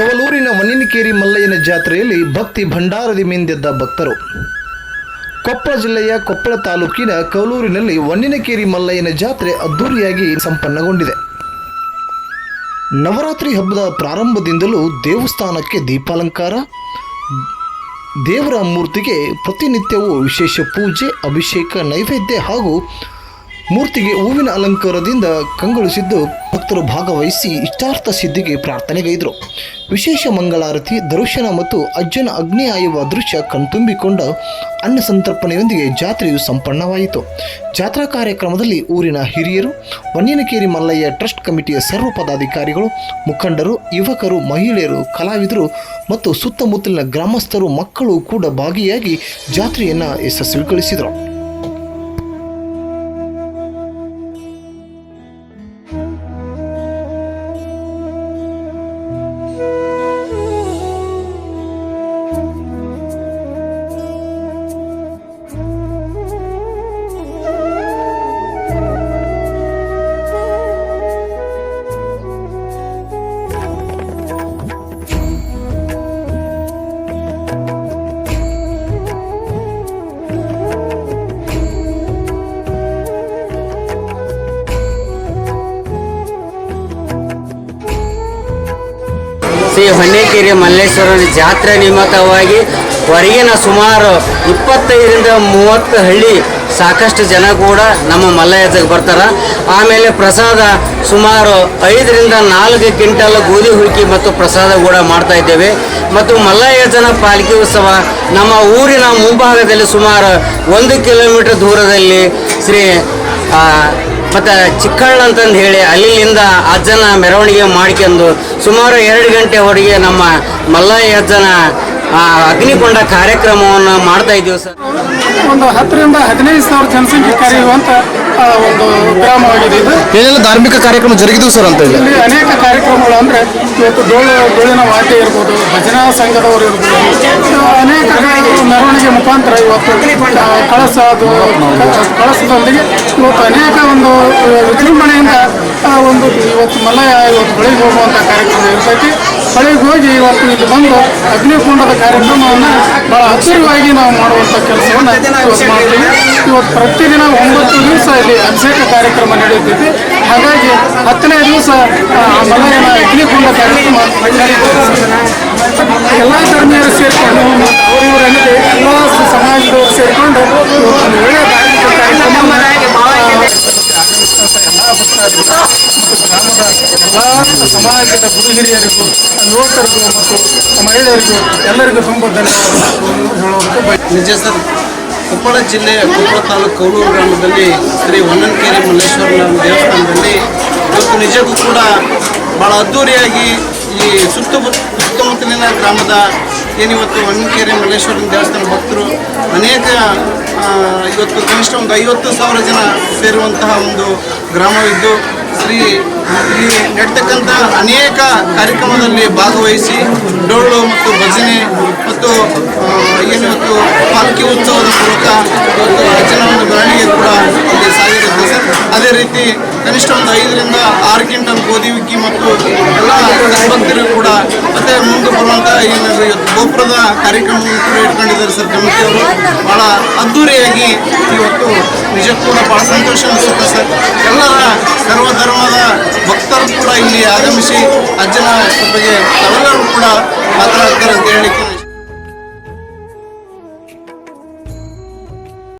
ಕವಲೂರಿನ ಮಣ್ಣಿನಕೇರಿ ಮಲ್ಲಯ್ಯನ ಜಾತ್ರೆಯಲ್ಲಿ ಭಕ್ತಿ ಭಂಡಾರದಿ ಮಿಂದೆದ್ದ ಭಕ್ತರು. ಕೊಪ್ಪಳ ಜಿಲ್ಲೆಯ ಕೊಪ್ಪಳ ತಾಲೂಕಿನ ಕವಲೂರಿನಲ್ಲಿ ವನ್ನಿನಕೇರಿ ಮಲ್ಲಯ್ಯನ ಜಾತ್ರೆ ಅದ್ದೂರಿಯಾಗಿ ಸಂಪನ್ನಗೊಂಡಿದೆ. ನವರಾತ್ರಿ ಹಬ್ಬದ ಪ್ರಾರಂಭದಿಂದಲೂ ದೇವಸ್ಥಾನಕ್ಕೆ ದೀಪಾಲಂಕಾರ, ದೇವರ ಮೂರ್ತಿಗೆ ಪ್ರತಿನಿತ್ಯವೂ ವಿಶೇಷ ಪೂಜೆ, ಅಭಿಷೇಕ, ನೈವೇದ್ಯ ಹಾಗೂ ಮೂರ್ತಿಗೆ ಹೂವಿನ ಅಲಂಕಾರದಿಂದ ಕಂಗೊಳಿಸಿದ್ದು ಭಕ್ತರು ಭಾಗವಹಿಸಿ ಇಷ್ಟಾರ್ಥ ಸಿದ್ಧಿಗೆ ಪ್ರಾರ್ಥನೆಗೈದರು. ವಿಶೇಷ ಮಂಗಳಾರತಿ, ದರ್ಶನ ಮತ್ತು ಅಜ್ಜನ ಅಗ್ನಿ ಆಯುವ ದೃಶ್ಯ ಕಣ್ತುಂಬಿಕೊಂಡ ಅನ್ನ ಸಂತರ್ಪಣೆಯೊಂದಿಗೆ ಜಾತ್ರೆಯು ಸಂಪನ್ನವಾಯಿತು. ಜಾತ್ರಾ ಕಾರ್ಯಕ್ರಮದಲ್ಲಿ ಊರಿನ ಹಿರಿಯರು, ವನ್ಯನಕೇರಿ ಮಲ್ಲಯ್ಯ ಟ್ರಸ್ಟ್ ಕಮಿಟಿಯ ಸರ್ವ ಪದಾಧಿಕಾರಿಗಳು, ಮುಖಂಡರು, ಯುವಕರು, ಮಹಿಳೆಯರು, ಕಲಾವಿದರು ಮತ್ತು ಸುತ್ತಮುತ್ತಲಿನ ಗ್ರಾಮಸ್ಥರು, ಮಕ್ಕಳು ಕೂಡ ಭಾಗಿಯಾಗಿ ಜಾತ್ರೆಯನ್ನು ಯಶಸ್ವಿಗೊಳಿಸಿದರು. ಶ್ರೀ ಹೊನ್ನೇಕೆರೆ ಮಲ್ಲೇಶ್ವರನ ಜಾತ್ರೆ ನಿಮಿತ್ತವಾಗಿ ಹೊರಗಿನ ಸುಮಾರು ಇಪ್ಪತ್ತೈದರಿಂದ ಮೂವತ್ತು ಹಳ್ಳಿ ಸಾಕಷ್ಟು ಜನ ಕೂಡ ನಮ್ಮ ಮಲ್ಲಯ್ಯಕ್ಕೆ ಬರ್ತಾರೆ. ಆಮೇಲೆ ಪ್ರಸಾದ ಸುಮಾರು ಐದರಿಂದ ನಾಲ್ಕು ಕ್ವಿಂಟಲ್ ಗೋಧಿ ಹುಡುಕಿ ಮತ್ತು ಪ್ರಸಾದ ಕೂಡ ಮಾಡ್ತಾ ಇದ್ದೇವೆ. ಮತ್ತು ಮಲ್ಲಯ್ಯಜನ ಪಾಲಿಕೆ ಉತ್ಸವ ನಮ್ಮ ಊರಿನ ಮುಂಭಾಗದಲ್ಲಿ ಸುಮಾರು ಒಂದು ಕಿಲೋಮೀಟರ್ ದೂರದಲ್ಲಿ ಶ್ರೀ ಮತ್ತು ಚಿಕ್ಕಣ್ಣ ಅಂತಂದು ಹೇಳಿ ಅಲ್ಲಿಂದ ಅಜ್ಜನ ಮೆರವಣಿಗೆ ಮಾಡ್ಕೊಂಡು ಸುಮಾರು ಎರಡು ಗಂಟೆವರೆಗೆ ನಮ್ಮ ಮಲ್ಲಯ್ಯ ಅಜ್ಜನ ಅಗ್ನಿಕೊಂಡ ಕಾರ್ಯಕ್ರಮವನ್ನು ಮಾಡ್ತಾ ಇದ್ದೀವಿ ಸರ್. ಒಂದು ಹತ್ತರಿಂದ ಹದಿನೈದು ಸಾವಿರ ಜನಸಂಖ್ಯೆ ಕರೆಯುವಂತ ಆ, ಒಂದು ಗ್ರಾಮವಾಗಿದೆ ಇದು ಏನೆಲ್ಲ ಧಾರ್ಮಿಕ ಕಾರ್ಯಕ್ರಮ ಜರುಗಿದ್ವು ಸರ್ ಅಂತ ಇಲ್ಲಿ ಅನೇಕ ಕಾರ್ಯಕ್ರಮಗಳು ಅಂದ್ರೆ ಇವತ್ತು ಡೋಳು ಡೋಳಿನ ವಾಟೆ ಇರ್ಬೋದು ಭಜನಾ ಸಂಘದವರು ಇರ್ಬೋದು ಅನೇಕ ಮೆರವಣಿಗೆ ಮುಖಾಂತರ ಇವತ್ತು ಆ, ಕಳಸ ಅದು ಕಳಸದೊಂದಿಗೆ ಇವತ್ತು ಅನೇಕ ಒಂದು ಇವತ್ತು ಮಲ್ಲಯ್ಯ ಇವತ್ತು ಬಳಿಗೆ ಹೋಗುವಂಥ ಕಾರ್ಯಕ್ರಮ ಇರ್ತೈತಿ. ಬಳಿಗೆ ಹೋಗಿ ಇವತ್ತು ಇಲ್ಲಿ ಬಂದು ಅಗ್ನಿಕುಂಡದ ಕಾರ್ಯಕ್ರಮವನ್ನು ಬಹಳ ಅಚ್ಚರಿಯಾಗಿ ನಾವು ಮಾಡುವಂಥ ಕೆಲಸವನ್ನು ಇವತ್ತು ಮಾಡ್ತೀವಿ. ಇವತ್ತು ಪ್ರತಿದಿನ ಒಂಬತ್ತು ದಿವಸ ಇಲ್ಲಿ ಅಭಿಷೇಕ ಕಾರ್ಯಕ್ರಮ ನಡೆಯುತ್ತೈತಿ. ಹಾಗಾಗಿ ಹತ್ತನೇ ದಿವಸ ಆ, ಮಲಯನ ಅಗ್ನಿಕುಂಡ ಕಾರ್ಯಕ್ರಮ ಎಲ್ಲ ಧರ್ಮೀಯರು ಸೇರಿಕೊಂಡು ಇವರಲ್ಲಿ ಎಲ್ಲ ಸಮಾಜದವರು ಸೇರಿಕೊಂಡು ಒಂದು ಒಳ್ಳೆಯ ಕಾರ್ಯಕ್ರಮ ಎಲ್ಲ ಸಮಾಜದ ಗುರು ಹಿರಿಯರಿಗೂ ಯುವಕರಿಗೂ ಮತ್ತು ಮಹಿಳೆಯರಿಗೂ ಎಲ್ಲರಿಗೂ ತುಂಬ ಧನ್ಯವಾದಗಳು ನಿಜ ಸರ್, ಕೊಪ್ಪಳ ಜಿಲ್ಲೆಯ ಕೊಪ್ಪಳ ತಾಲೂಕು ಕೌಲೂರು ಗ್ರಾಮದಲ್ಲಿ ಶ್ರೀ ಹೊನ್ನನಕೆರೆ ಮಲ್ಲೇಶ್ವರನ ದೇವಸ್ಥಾನದಲ್ಲಿ ಇವತ್ತು ನಿಜಕ್ಕೂ ಕೂಡ ಭಾಳ ಅದ್ಧೂರಿಯಾಗಿ ಈ ಸುತ್ತಮುತ್ತ ಸುತ್ತಮುತ್ತಲಿನ ಗ್ರಾಮದ ಏನಿವತ್ತು ಹೊನ್ನಕೆರೆ ಮಲ್ಲೇಶ್ವರನ ದೇವಸ್ಥಾನ ಭಕ್ತರು ಅನೇಕ ಇವತ್ತು ಕನಿಷ್ಠ ಒಂದು ಐವತ್ತು ಸಾವಿರ ಜನ ಸೇರುವಂತಹ ಒಂದು ಗ್ರಾಮವಿದ್ದು ಶ್ರೀ ಇಲ್ಲಿ ನಡ್ತಕ್ಕಂಥ ಅನೇಕ ಕಾರ್ಯಕ್ರಮದಲ್ಲಿ ಭಾಗವಹಿಸಿ ಡೊಳ್ಳು ಮತ್ತು ಭಜನೆ ಮತ್ತು ಏನು ಮತ್ತು ಪಾಲ್ಕಿ ಉತ್ಸವದ ಮೂಲಕ ಇವತ್ತು ಅಜ್ಜನ ಒಂದು ಬೆಳವಣಿಗೆ ಕೂಡ ಇಲ್ಲಿ ಸಾಗಿರುತ್ತೆ ಸರ್. ಅದೇ ರೀತಿ ಕನಿಷ್ಠ ಒಂದು ಐದರಿಂದ ಆರು ಕ್ವಿಂಟಲ್ ಗೋಧಿ ಹುಗ್ಗಿ ಮತ್ತು ಎಲ್ಲ ಭಕ್ತರು ಏನು ಇವತ್ತು ಗೋಪುರದ ಕಾರ್ಯಕ್ರಮವನ್ನು ಕೂಡ ಇಟ್ಕೊಂಡಿದ್ದಾರೆ ಸರ್ ಕಮಿಟಿಯವರು ಭಾಳ ಅದ್ಧೂರಿಯಾಗಿ ಇವತ್ತು ನಿಜಕ್ಕೂ ಕೂಡ ಭಾಳ ಸಂತೋಷ ಅನಿಸುತ್ತೆ ಸರ್. ಎಲ್ಲರ ಸರ್ವಧರ್ಮದ ಭಕ್ತರು ಕೂಡ ಇಲ್ಲಿ ಆಗಮಿಸಿ ಅಜ್ಜನ ಬಗ್ಗೆ ಕೂಡ ಮಾತನಾಡ್ತಾರೆ ಅಂತ ಹೇಳಲಿಕ್ಕೆ